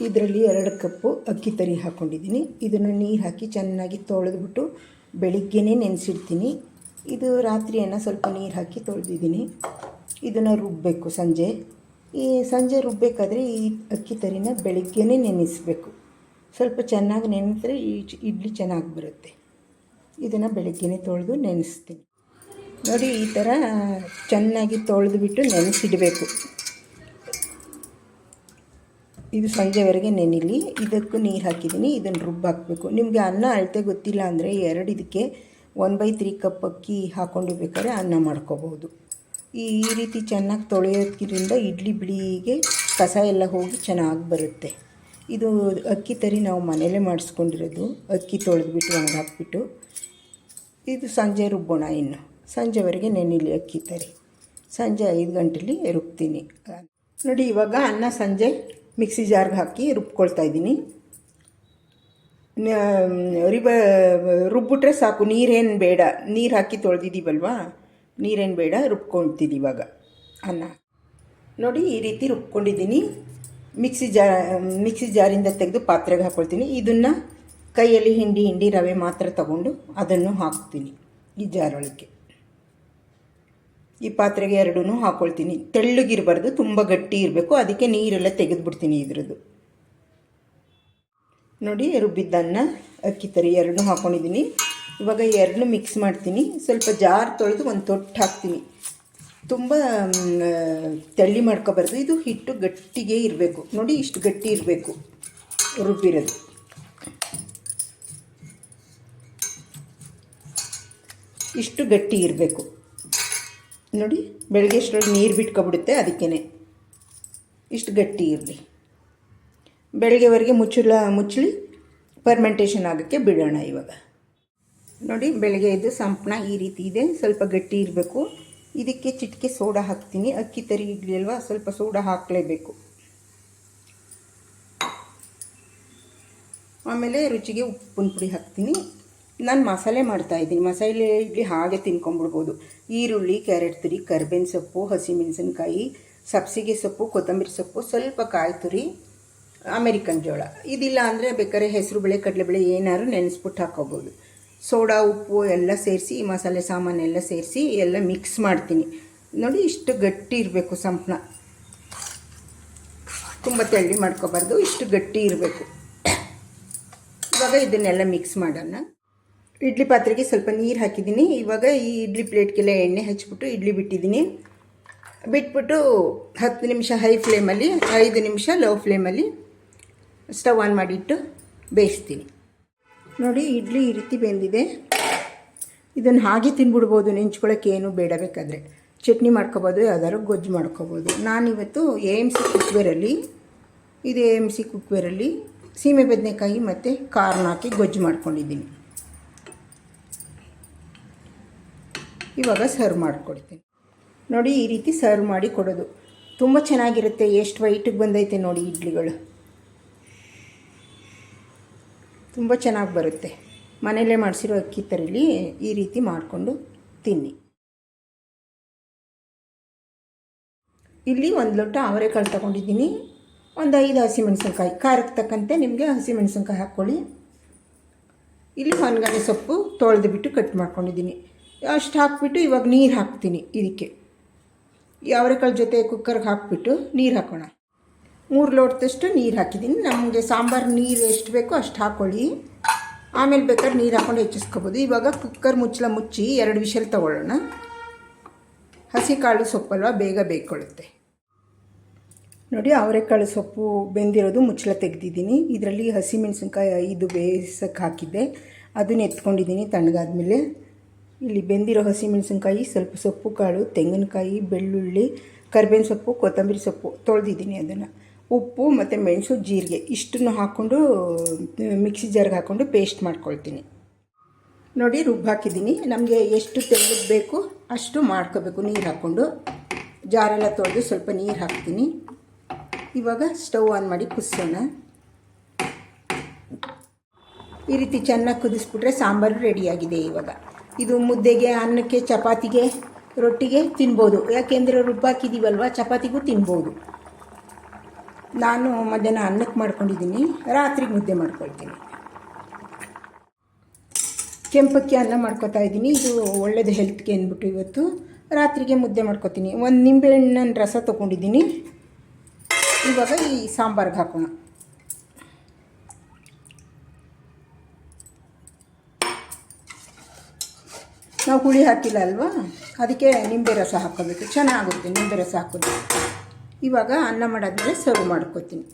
ಇದರಲ್ಲಿ ಎರಡು ಕಪ್ಪು ಅಕ್ಕಿ ತರಿ ಹಾಕ್ಕೊಂಡಿದ್ದೀನಿ ಇದನ್ನು ನೀರು ಹಾಕಿ ಚೆನ್ನಾಗಿ ತೊಳೆದ್ಬಿಟ್ಟು ಬೆಳಿಗ್ಗೆನೇ ನೆನೆಸಿಡ್ತೀನಿ. ಇದು ರಾತ್ರಿಯನ್ನು ಸ್ವಲ್ಪ ನೀರು ಹಾಕಿ ತೊಳೆದಿದ್ದೀನಿ. ಇದನ್ನು ರುಬ್ಬಬೇಕು ಸಂಜೆ. ಈ ಸಂಜೆ ರುಬ್ಬಬೇಕಾದ್ರೆ ಈ ಅಕ್ಕಿ ತರಿನ ಬೆಳಿಗ್ಗೆನೇ ನೆನೆಸಬೇಕು. ಸ್ವಲ್ಪ ಚೆನ್ನಾಗಿ ನೆನೆಸಿದ್ರೆ ಈ ಇಡ್ಲಿ ಚೆನ್ನಾಗಿ ಬರುತ್ತೆ. ಇದನ್ನು ಬೆಳಿಗ್ಗೆನೇ ತೊಳೆದು ನೆನೆಸ್ತೀನಿ. ನೋಡಿ, ಈ ಥರ ಚೆನ್ನಾಗಿ ತೊಳೆದುಬಿಟ್ಟು ನೆನೆಸಿಡಬೇಕು. ಇದು ಸಂಜೆವರೆಗೆ ನೆನಿಲಿ, ಇದಕ್ಕೂ ನೀರು ಹಾಕಿದ್ದೀನಿ ಇದನ್ನು ರುಬ್ಬಾಕಬೇಕು ನಿಮಗೆ ಅನ್ನ ಅಳತೆ ಗೊತ್ತಿಲ್ಲ ಅಂದರೆ ಎರಡು ಇದಕ್ಕೆ ಒನ್ ಬೈ ತ್ರೀ ಕಪ್ ಅಕ್ಕಿ ಹಾಕ್ಕೊಂಡು ಬೇಕಾದ್ರೆ ಅನ್ನ ಮಾಡ್ಕೋಬೋದು. ಈ ಈ ರೀತಿ ಚೆನ್ನಾಗಿ ತೊಳೆಯೋದ್ರಿಂದ ಇಡ್ಲಿ ಬಿಳಿಗೆ ಕಸ ಎಲ್ಲ ಹೋಗಿ ಚೆನ್ನಾಗಿ ಬರುತ್ತೆ. ಇದು ಅಕ್ಕಿ ತರಿ ನಾವು ಮನೇಲೇ ಮಾಡಿಸ್ಕೊಂಡಿರೋದು. ಅಕ್ಕಿ ತೊಳೆದ್ಬಿಟ್ಟು ಒಣಗಾಕ್ಬಿಟ್ಟು ಇದು ಸಂಜೆ ರುಬ್ಬೋಣ ಇನ್ನು. ಸಂಜೆವರೆಗೆ ನೆನಿಲಿ ಅಕ್ಕಿ ತರಿ. ಸಂಜೆ ಐದು ಗಂಟೆಲಿ ರುಬ್ತೀನಿ. ನೋಡಿ, ಇವಾಗ ಅನ್ನ ಸಂಜೆ ಮಿಕ್ಸಿ ಜಾರ್ಗೆ ಹಾಕಿ ರುಬ್ಕೊಳ್ತಾ ಇದ್ದೀನಿ. ರಿಬ, ರುಬ್ಬಿಟ್ರೆ ಸಾಕು. ನೀರೇನು ಬೇಡ. ನೀರು ಹಾಕಿ ತೊಳೆದಿದ್ದೀವಲ್ವಾ? ನೀರೇನು ಬೇಡ ರುಬ್ಕೊಳ್ತೀನಿ ಇವಾಗ. ಅನ್ನ. ನೋಡಿ, ಈ ರೀತಿ ರುಬ್ಕೊಂಡಿದ್ದೀನಿ. ಮಿಕ್ಸಿ ಜಾ, ಮಿಕ್ಸಿ ಜಾರಿಂದ ತೆಗೆದು ಪಾತ್ರೆಗೆ ಹಾಕ್ಕೊಳ್ತೀನಿ ಇದನ್ನು ಕೈಯಲ್ಲಿ ಹಿಂಡಿ ಹಿಂಡಿ ರವೆ ಮಾತ್ರ ತಗೊಂಡು ಅದನ್ನು ಹಾಕ್ತೀನಿ ಈ ಜಾರೊಳಗೆ ಈ ಪಾತ್ರೆಗೆ ಎರಡೂ ಹಾಕ್ಕೊಳ್ತೀನಿ ತೆಳ್ಳಗಿರಬಾರ್ದು, ತುಂಬ ಗಟ್ಟಿ ಇರಬೇಕು. ಅದಕ್ಕೆ ನೀರೆಲ್ಲ ತೆಗೆದುಬಿಡ್ತೀನಿ ಇದ್ರದ್ದು. ನೋಡಿ ರುಬ್ಬಿದ್ದನ್ನ ಅಕ್ಕಿ ತರಿ ಎರಡನ್ನೂ ಹಾಕ್ಕೊಂಡಿದ್ದೀನಿ ಇವಾಗ ಎರಡನ್ನೂ ಮಿಕ್ಸ್ ಮಾಡ್ತೀನಿ. ಸ್ವಲ್ಪ ಜಾರ್ ತೊಳೆದು ಒಂದು ತೊಟ್ಟು ಹಾಕ್ತೀನಿ. ತುಂಬ ತಳ್ಳಿ ಮಾಡ್ಕೋಬಾರ್ದು. ಇದು ಹಿಟ್ಟು ಗಟ್ಟಿಗೆ ಇರಬೇಕು. ನೋಡಿ, ಇಷ್ಟು ಗಟ್ಟಿ ಇರಬೇಕು ರುಬ್ಬಿರೋದು. ಇಷ್ಟು ಗಟ್ಟಿ ಇರಬೇಕು. ನೋಡಿ, ಬೆಳಗ್ಗೆ ಇಷ್ಟರಲ್ಲಿ ನೀರು ಬಿಟ್ಕೊಬಿಡುತ್ತೆ ಅದಕ್ಕೇ ಇಷ್ಟು ಗಟ್ಟಿ ಇರಲಿ. ಬೆಳಗ್ಗೆವರೆಗೆ ಮುಚ್ಚಲ ಮುಚ್ಚಳಿ ಪರ್ಮೆಂಟೇಷನ್ ಆಗೋಕ್ಕೆ ಬಿಡೋಣ ಇವಾಗ. ನೋಡಿ, ಬೆಳಗ್ಗೆ ಇದು ಸಂಪಣ ಈ ರೀತಿ ಇದೆ, ಸ್ವಲ್ಪ ಗಟ್ಟಿ ಇರಬೇಕು. ಇದಕ್ಕೆ ಚಿಟಿಕೆ ಸೋಡಾ ಹಾಕ್ತೀನಿ. ಅಕ್ಕಿ ತರಿ ಇಡ್ಲಿ ಅಲ್ವಾ ಸ್ವಲ್ಪ ಸೋಡಾ ಹಾಕಲೇಬೇಕು. ಆಮೇಲೆ ರುಚಿಗೆ ಉಪ್ಪಿನ ಪುಡಿ ಹಾಕ್ತೀನಿ. ನಾನು ಮಸಾಲೆ ಮಾಡ್ತಾಯಿದ್ದೀನಿ ಮಸಾಲೆ ಇಡ್ಲಿ ಹಾಗೆ ತಿನ್ಕೊಂಬಿಡ್ಬೋದು ಈರುಳ್ಳಿ, ಕ್ಯಾರೆಟ್ ತುರಿ, ಕರ್ಬೇವಿನ ಸೊಪ್ಪು, ಹಸಿಮೆಣಸಿನ್ಕಾಯಿ, ಸಬ್ಸಿಗೆ ಸೊಪ್ಪು, ಕೊತ್ತಂಬರಿ ಸೊಪ್ಪು, ಸ್ವಲ್ಪ ಕಾಯಿ ತುರಿ, ಅಮೆರಿಕನ್ ಜೋಳ. ಇದಿಲ್ಲ ಅಂದರೆ ಬೇಕಾದ್ರೆ ಹೆಸರು ಬೇಳೆ ಕಡಲೆಬೇಳೆ ಏನಾದ್ರು ನೆನೆಸ್ಬಿಟ್ಟು ಹಾಕೋಬೋದು. ಸೋಡಾ, ಉಪ್ಪು ಎಲ್ಲ ಸೇರಿಸಿ, ಈ ಮಸಾಲೆ ಸಾಮಾನೆಲ್ಲ ಸೇರಿಸಿ ಎಲ್ಲ ಮಿಕ್ಸ್ ಮಾಡ್ತೀನಿ. ನೋಡಿ ಇಷ್ಟು ಗಟ್ಟಿ ಇರಬೇಕು ಸಂಪಣ ತುಂಬ ತೆಳ್ಳಿ ಮಾಡ್ಕೋಬಾರ್ದು, ಇಷ್ಟು ಗಟ್ಟಿ ಇರಬೇಕು. ಇವಾಗ ಇದನ್ನೆಲ್ಲ ಮಿಕ್ಸ್ ಮಾಡೋಣ. ಇಡ್ಲಿ ಪಾತ್ರೆಗೆ ಸ್ವಲ್ಪ ನೀರು ಹಾಕಿದ್ದೀನಿ. ಇವಾಗ ಈ ಇಡ್ಲಿ ಪ್ಲೇಟ್ಗೆಲ್ಲ ಎಣ್ಣೆ ಹಚ್ಬಿಟ್ಟು ಇಡ್ಲಿ ಬಿಟ್ಟಿದ್ದೀನಿ. ಬಿಟ್ಬಿಟ್ಟು ಹತ್ತು ನಿಮಿಷ ಹೈ ಫ್ಲೇಮಲ್ಲಿ, ಐದು ನಿಮಿಷ ಲೋ ಫ್ಲೇಮಲ್ಲಿ ಸ್ಟವ್ ಆನ್ ಮಾಡಿಟ್ಟು ಬೇಯಿಸ್ತೀನಿ. ನೋಡಿ, ಇಡ್ಲಿ ಈ ರೀತಿ ಬೆಂದಿದೆ. ಇದನ್ನು ಹಾಗೆ ತಿನ್ಬಿಡ್ಬೋದು ನೆಂಚ್ಕೊಳ್ಳೋಕೆ ಏನು ಬೇಡ ಬೇಕಾದರೆ. ಚಟ್ನಿ ಮಾಡ್ಕೋಬೋದು, ಯಾವ್ದಾದ್ರು ಗೊಜ್ಜು ಮಾಡ್ಕೋಬೋದು. ನಾನಿವತ್ತು ಎ ಎಂ ಸಿ ಕುಕ್ವೇರಲ್ಲಿ ಇದು ಎ ಎಂ ಸಿ ಕುಕ್ವೇರಲ್ಲಿ ಸೀಮೆ ಬದನೆಕಾಯಿ ಮತ್ತು ಕಾರ್ನ್ ಹಾಕಿ ಗೊಜ್ಜು ಮಾಡ್ಕೊಂಡಿದ್ದೀನಿ. ಇವಾಗ ಸರ್ವ್ ಮಾಡಿಕೊಡ್ತೀನಿ. ನೋಡಿ, ಈ ರೀತಿ ಸರ್ವ್ ಮಾಡಿ ಕೊಡೋದು. ತುಂಬ ಚೆನ್ನಾಗಿರುತ್ತೆ, ಎಷ್ಟು ವೈಟಿಗೆ ಬಂದೈತೆ ನೋಡಿ ಇಡ್ಲಿಗಳು. ತುಂಬ ಚೆನ್ನಾಗಿ ಬರುತ್ತೆ. ಮನೆಯಲ್ಲೇ ಮಾಡಿಸಿರೋ ಅಕ್ಕಿ ತರಲಿ, ಈ ರೀತಿ ಮಾಡಿಕೊಂಡು ತಿನ್ನಿ. ಇಲ್ಲಿ ಒಂದು ಲೋಟ ಅವರೆಕಾಳು ತಗೊಂಡಿದ್ದೀನಿ. ಒಂದು ಐದು ಹಸಿಮೆಣಸಿನ್ಕಾಯಿ. ಖಾರಕ್ಕೆ ತಕ್ಕಂತೆ ನಿಮಗೆ ಹಸಿಮೆಣಸಿನ್ಕಾಯಿ ಹಾಕ್ಕೊಳ್ಳಿ. ಇಲ್ಲಿ ಹೊನ್ಗಾನೆ ಸೊಪ್ಪು ತೊಳೆದು ಬಿಟ್ಟು ಕಟ್ ಮಾಡ್ಕೊಂಡಿದ್ದೀನಿ. ಅಷ್ಟು ಹಾಕ್ಬಿಟ್ಟು ಇವಾಗ ನೀರು ಹಾಕ್ತೀನಿ ಇದಕ್ಕೆ. ಅವರೆಕಾಳು ಜೊತೆ ಕುಕ್ಕರ್ಗೆ ಹಾಕ್ಬಿಟ್ಟು ನೀರು ಹಾಕೋಣ. ಮೂರು ಲೋಟದಷ್ಟು ನೀರು ಹಾಕಿದ್ದೀನಿ ನಮಗೆ ಸಾಂಬಾರು ನೀರು ಎಷ್ಟು ಬೇಕೋ ಅಷ್ಟು ಹಾಕ್ಕೊಳ್ಳಿ ಆಮೇಲೆ ಬೇಕಾದ್ರೆ ನೀರು ಹಾಕ್ಕೊಂಡು ಹೆಚ್ಚಿಸ್ಕೋಬೋದು. ಇವಾಗ ಕುಕ್ಕರ್ ಮುಚ್ಚಲ ಮುಚ್ಚಿ ಎರಡು ವಿಷಲ್ ತೊಗೊಳ್ಳೋಣ. ಹಸಿ ಕಾಳು ಸೊಪ್ಪಲ್ವ ಬೇಗ ಬೇಯ್ಕೊಳ್ಳುತ್ತೆ ನೋಡಿ, ಅವರೆಕಾಳು ಸೊಪ್ಪು ಬೆಂದಿರೋದು ಮುಚ್ಚಳ ತೆಗೆದಿದ್ದೀನಿ. ಇದರಲ್ಲಿ ಹಸಿಮೆಣಸಿನ್ಕಾಯಿ ಐದು ಬೇಯಿಸೋಕ್ಕೆ ಹಾಕಿದ್ದೆ. ಅದನ್ನ ಎತ್ಕೊಂಡಿದ್ದೀನಿ ತಣ್ಣಗಾದ್ಮೇಲೆ. ಇಲ್ಲಿ ಬೆಂದಿರೋ ಹಸಿಮೆಣಸಿನ್ಕಾಯಿ ಸ್ವಲ್ಪ ಸೊಪ್ಪು, ಕಾಳು, ತೆಂಗಿನಕಾಯಿ, ಬೆಳ್ಳುಳ್ಳಿ, ಕರ್ಬೇವಿನ ಸೊಪ್ಪು, ಕೊತ್ತಂಬರಿ ಸೊಪ್ಪು ತೊಳೆದಿದ್ದೀನಿ ಅದನ್ನು. ಉಪ್ಪು ಮತ್ತು ಮೆಣಸು, ಜೀರಿಗೆ ಇಷ್ಟನ್ನು ಹಾಕ್ಕೊಂಡು ಮಿಕ್ಸಿ ಜಾರ್ಗೆ ಹಾಕ್ಕೊಂಡು ಪೇಸ್ಟ್ ಮಾಡ್ಕೊಳ್ತೀನಿ. ನೋಡಿ ರುಬ್ಬ ಹಾಕಿದ್ದೀನಿ. ನಮಗೆ ಎಷ್ಟು ತೆಳ್ಳಗೆ ಬೇಕು ಅಷ್ಟು ಮಾಡ್ಕೋಬೇಕು. ನೀರು ಹಾಕ್ಕೊಂಡು ಜಾರೆಲ್ಲ ತೊಳೆದು ಸ್ವಲ್ಪ ನೀರು ಹಾಕ್ತೀನಿ. ಇವಾಗ ಸ್ಟವ್ ಆನ್ ಮಾಡಿ ಕುದಿಸೋಣ ಈ ರೀತಿ ಚೆನ್ನಾಗಿ ಕುದಿಸ್ಬಿಟ್ರೆ ಸಾಂಬಾರು ರೆಡಿಯಾಗಿದೆ ಇವಾಗ. ಇದು ಮುದ್ದೆಗೆ, ಅನ್ನಕ್ಕೆ, ಚಪಾತಿಗೆ, ರೊಟ್ಟಿಗೆ ತಿನ್ಬೋದು. ಯಾಕೆಂದರೆ ರುಬ್ಬಾಕಿದ್ದೀವಲ್ವ ಚಪಾತಿಗೂ ತಿನ್ಬೋದು. ನಾನು ಮಧ್ಯಾಹ್ನ ಅನ್ನಕ್ಕೆ ಮಾಡ್ಕೊಂಡಿದ್ದೀನಿ. ರಾತ್ರಿಗೆ ಮುದ್ದೆ ಮಾಡ್ಕೊಳ್ತೀನಿ. ಕೆಂಪಕ್ಕಿ ಅನ್ನ ಮಾಡ್ಕೊತಾ ಇದ್ದೀನಿ. ಇದು ಒಳ್ಳೆಯದು ಹೆಲ್ತ್ಗೆ ಅಂದ್ಬಿಟ್ಟು ಇವತ್ತು. ರಾತ್ರಿಗೆ ಮುದ್ದೆ ಮಾಡ್ಕೊತೀನಿ. ಒಂದು ನಿಂಬೆಹಣ್ಣಿನ ರಸ ತೊಗೊಂಡಿದ್ದೀನಿ. ಇವಾಗ ಈ ಸಾಂಬಾರ್ಗೆ ಹಾಕೋಣ. ನಾವು ಹುಳಿ ಹಾಕಿಲ್ಲ ಅಲ್ವಾ? ಅದಕ್ಕೆ ನಿಂಬೆ ರಸ ಹಾಕೋಬೇಕು ಚೆನ್ನಾಗುತ್ತೆ ನಿಂಬೆ ರಸ ಹಾಕೋದು. ಇವಾಗ ಅನ್ನ ಮಾಡಾದ್ಮೇಲೆ ಸರ್ವ್ ಮಾಡ್ಕೊತೀನಿ.